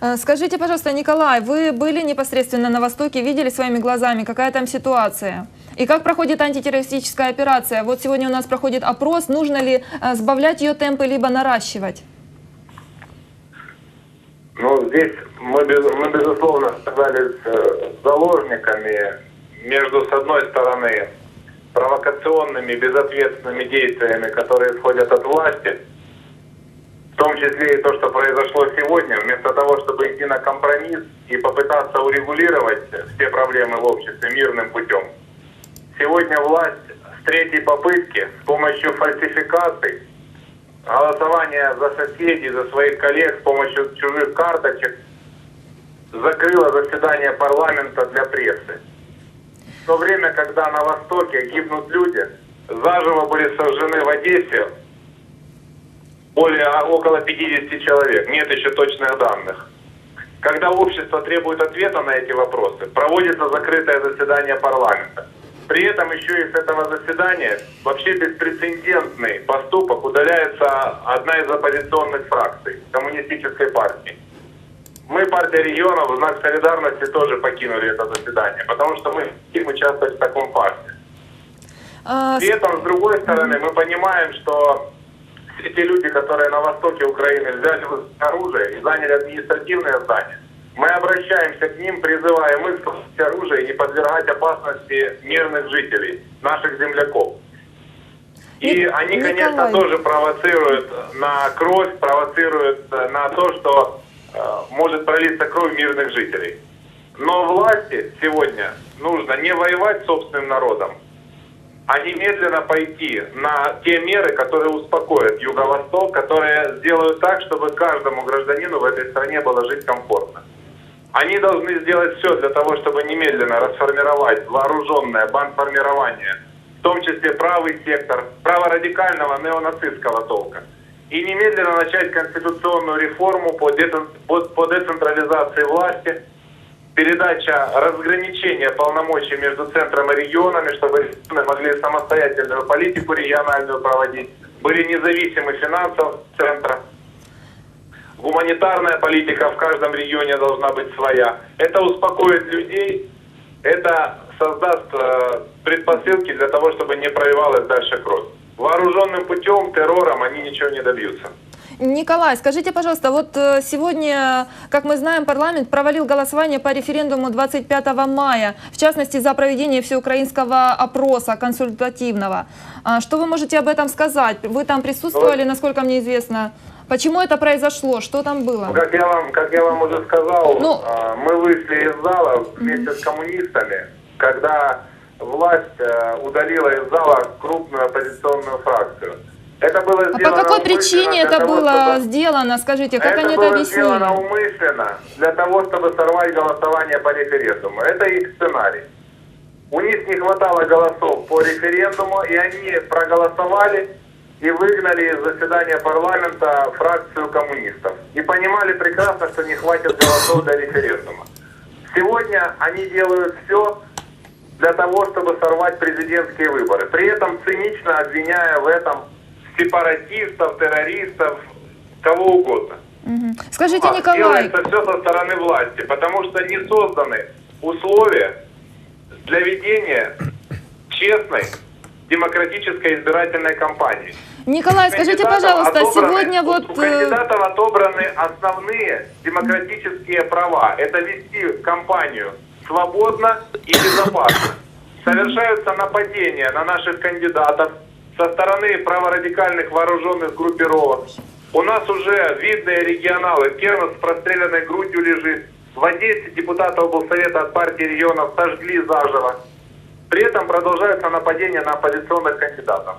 Э, Скажите, пожалуйста, Николай, вы были непосредственно на Востоке, видели своими глазами, какая там ситуация? И как проходит антитеррористическая операция? Вот сегодня у нас проходит опрос, нужно ли э, сбавлять ее темпы, либо наращивать? Ну, здесь мы, мы безусловно, оказались э, заложниками между, с одной стороны, провокационными, безответственными действиями, которые исходят от власти, в том числе и то, что произошло сегодня, вместо того, чтобы идти на компромисс и попытаться урегулировать все проблемы в обществе мирным путем. Сегодня власть с третьей попытки с помощью фальсификаций голосование за соседей, за своих коллег с помощью чужих карточек закрыло заседание парламента для прессы. В то время, когда на Востоке гибнут люди, заживо были сожжены в Одессе более около 50 человек, нет еще точных данных. Когда общество требует ответа на эти вопросы, проводится закрытое заседание парламента. При этом еще и с этого заседания вообще беспрецедентный поступок удаляется одна из оппозиционных фракций коммунистической партии. Мы, партия регионов, в знак солидарности тоже покинули это заседание, потому что мы хотим участвовать в таком фарсе. А, При этом, с другой стороны, мы понимаем, что все те люди, которые на востоке Украины взяли оружие и заняли административные здания, мы обращаемся к ним, призываем сложить оружие и не подвергать опасности мирных жителей, наших земляков. И Ник- они, конечно, тоже провоцируют на кровь, провоцируют э, на то, что э, может пролиться кровь мирных жителей. Но власти сегодня нужно не воевать с собственным народом, а немедленно пойти на те меры, которые успокоят Юго-Восток, которые сделают так, чтобы каждому гражданину в этой стране было жить комфортно. Они должны сделать все для того, чтобы немедленно расформировать вооруженное бандформирование, в том числе правый сектор, праворадикального неонацистского толка. И немедленно начать конституционную реформу по, децен- по- по децентрализации власти, передача разграничения полномочий между центром и регионами, чтобы регионы могли самостоятельную политику региональную проводить, были независимы финансово от центра. Гуманитарная политика в каждом регионе должна быть своя. Это успокоит людей, это создаст э, предпосылки для того, чтобы не проливалась дальше кровь. Вооруженным путем, террором они ничего не добьются. Николай, скажите, пожалуйста, вот э, сегодня, как мы знаем, парламент провалил голосование по референдуму 25 мая, в частности, за проведение всеукраинского опроса консультативного. А Что вы можете об этом сказать? Вы там присутствовали, насколько мне известно. Почему это произошло? Что там было? Как я вам, как я вам уже сказал, Ну. э, мы вышли из зала вместе с коммунистами, когда власть э, удалила из зала крупную оппозиционную фракцию. Это было А по какой причине это того, было чтобы- сделано? Скажите, как это они это было сделано объяснили? умышленно для того, чтобы сорвать голосование по референдуму. Это их сценарий. У них не хватало голосов по референдуму, и они проголосовали и выгнали из заседания парламента фракцию коммунистов. И понимали прекрасно, что не хватит голосов для референдума. Сегодня они делают все для того, чтобы сорвать президентские выборы. При этом цинично обвиняя в этом сепаратистов, террористов, кого угодно. Мгм. Скажите, А, Николай, Делается все со стороны власти, потому что не созданы условия для ведения честной демократической избирательной кампании. Николай, скажите, пожалуйста, отобраны- сегодня вот... У э, кандидатов отобраны основные демократические права. Это вести кампанию свободно и безопасно. Совершаются нападения на наших кандидатов со стороны праворадикальных вооруженных группировок. У нас уже видные регионалы. Кернес с простреленной грудью лежит. В Одессе депутата облсовета от партии регионов сожгли заживо. При этом продолжаются нападения на оппозиционных кандидатов.